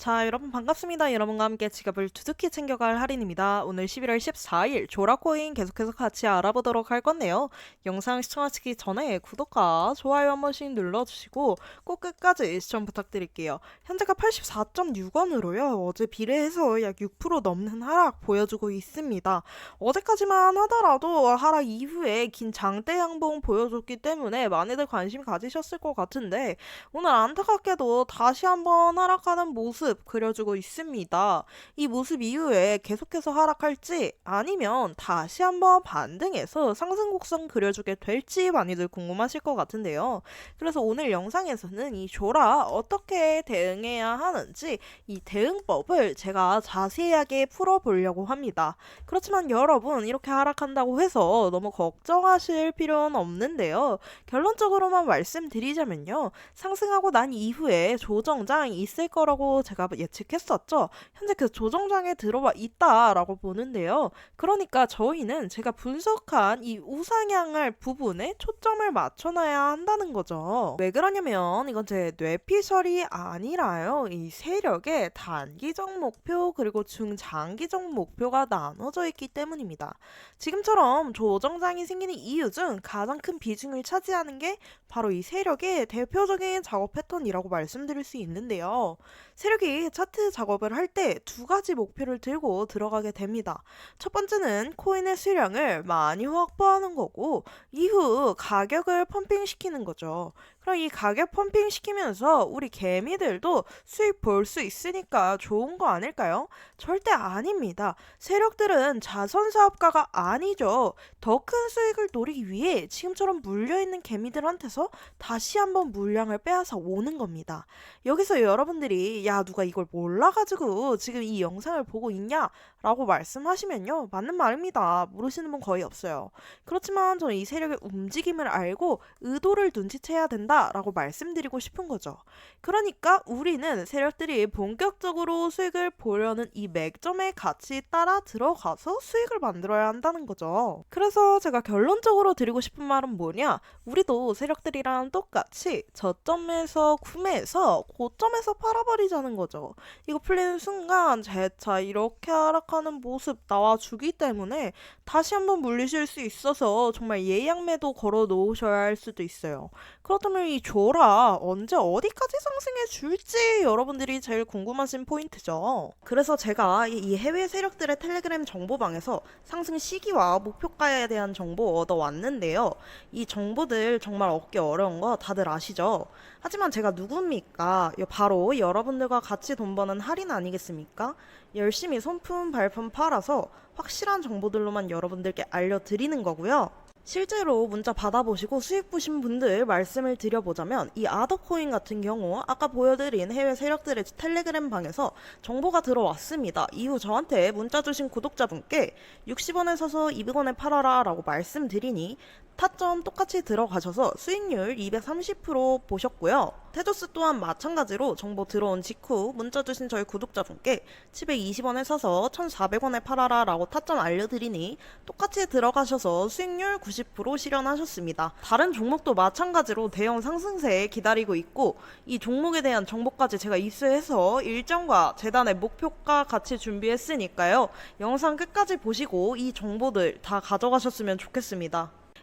자, 여러분 반갑습니다. 여러분과 함께 지갑을 두둑히 챙겨갈 할인입니다. 오늘 11월 14일 조라코인 계속해서 같이 알아보도록 할 건데요. 영상 시청하시기 전에 구독과 좋아요 한 번씩 눌러주시고 꼭 끝까지 시청 부탁드릴게요. 현재가 84.6원으로요. 어제 비례해서 약 6% 넘는 하락 보여주고 있습니다. 어제까지만 하더라도 하락 이후에 긴 장대 양봉 보여줬기 때문에 많이들 관심 가지셨을 것 같은데 오늘 안타깝게도 다시 한번 하락하는 모습 그려주고 있습니다. 이 모습 이후에 계속해서 하락할지 아니면 다시 한번 반등해서 상승 곡선 그려주게 될지 많이들 궁금하실 것 같은데요. 그래서 오늘 영상에서는 이 조라 어떻게 대응해야 하는지 이 대응법을 제가 자세하게 풀어보려고 합니다. 그렇지만 여러분 이렇게 하락한다고 해서 너무 걱정하실 필요는 없는데요. 결론적으로만 말씀드리자면요. 상승하고 난 이후에 조정장이 있을 거라고 제가 예측했었죠. 현재 그 조정장에 들어와 있다라고 보는데요. 그러니까 저희는 제가 분석한 이 우상향할 부분에 초점을 맞춰놔야 한다는 거죠. 왜 그러냐면 이건 제 뇌피셜이 아니라요. 이 세력의 단기적 목표 그리고 중장기적 목표가 나눠져 있기 때문입니다. 지금처럼 조정장이 생기는 이유 중 가장 큰 비중을 차지하는 게 바로 이 세력의 대표적인 작업 패턴이라고 말씀드릴 수 있는데요. 세력이 차트 작업을 할 때 두 가지 목표를 들고 들어가게 됩니다. 첫 번째는 코인의 수량을 많이 확보하는 거고, 이후 가격을 펌핑시키는 거죠. 그럼 이 가격 펌핑 시키면서 우리 개미들도 수익 볼 수 있으니까 좋은 거 아닐까요? 절대 아닙니다. 세력들은 자선 사업가가 아니죠. 더 큰 수익을 노리기 위해 지금처럼 물려있는 개미들한테서 다시 한번 물량을 빼앗아 오는 겁니다. 여기서 여러분들이 야 누가 이걸 몰라가지고 지금 이 영상을 보고 있냐? 라고 말씀하시면요. 맞는 말입니다. 모르시는 분 거의 없어요. 그렇지만 저는 이 세력의 움직임을 알고 의도를 눈치채야 된다 라고 말씀드리고 싶은 거죠. 그러니까 우리는 세력들이 본격적으로 수익을 보려는 이 맥점의 가치 따라 들어가서 수익을 만들어야 한다는 거죠. 그래서 제가 결론적으로 드리고 싶은 말은 뭐냐? 우리도 세력들이랑 똑같이 저점에서 구매해서 고점에서 팔아버리자는 거죠. 이거 풀리는 순간 재차 이렇게 하락하는 모습 나와주기 때문에 다시 한번 물리실 수 있어서 정말 예약 매도 걸어 놓으셔야 할 수도 있어요. 그렇다면 이 조라 언제 어디까지 상승해 줄지 여러분들이 제일 궁금하신 포인트죠. 그래서 제가 이- 이 해외 세력들의 텔레그램 정보방에서 상승 시기와 목표가에 대한 정보 얻어왔는데요. 이 정보들 정말 얻기 어려운 거 다들 아시죠? 하지만 제가 누굽니까? 여- 바로 여러분들과 같이 돈 버는 할인 아니겠습니까? 열심히 손품 발품 팔아서 확실한 정보들로만 여러분들께 알려드리는 거고요. 실제로 문자 받아보시고 수익 보신 분들 말씀을 드려보자면 이 아더코인 같은 경우 아까 보여드린 해외 세력들의 텔레그램 방에서 정보가 들어왔습니다. 이후 저한테 문자 주신 구독자분께 60원에 사서 200원에 팔아라 라고 말씀드리니 타점 똑같이 들어가셔서 수익률 230% 보셨고요. 테조스 또한 마찬가지로 정보 들어온 직후 문자 주신 저희 구독자분께 720원에 사서 1,400원에 팔아라 라고 타점 알려드리니 똑같이 들어가셔서 수익률 90% 실현하셨습니다. 다른 종목도 마찬가지로 대형 상승세에 기다리고 있고 이 종목에 대한 정보까지 제가 입수해서 일정과 재단의 목표가 같이 준비했으니까요. 영상 끝까지 보시고 이 정보들 다 가져가셨으면 좋겠습니다.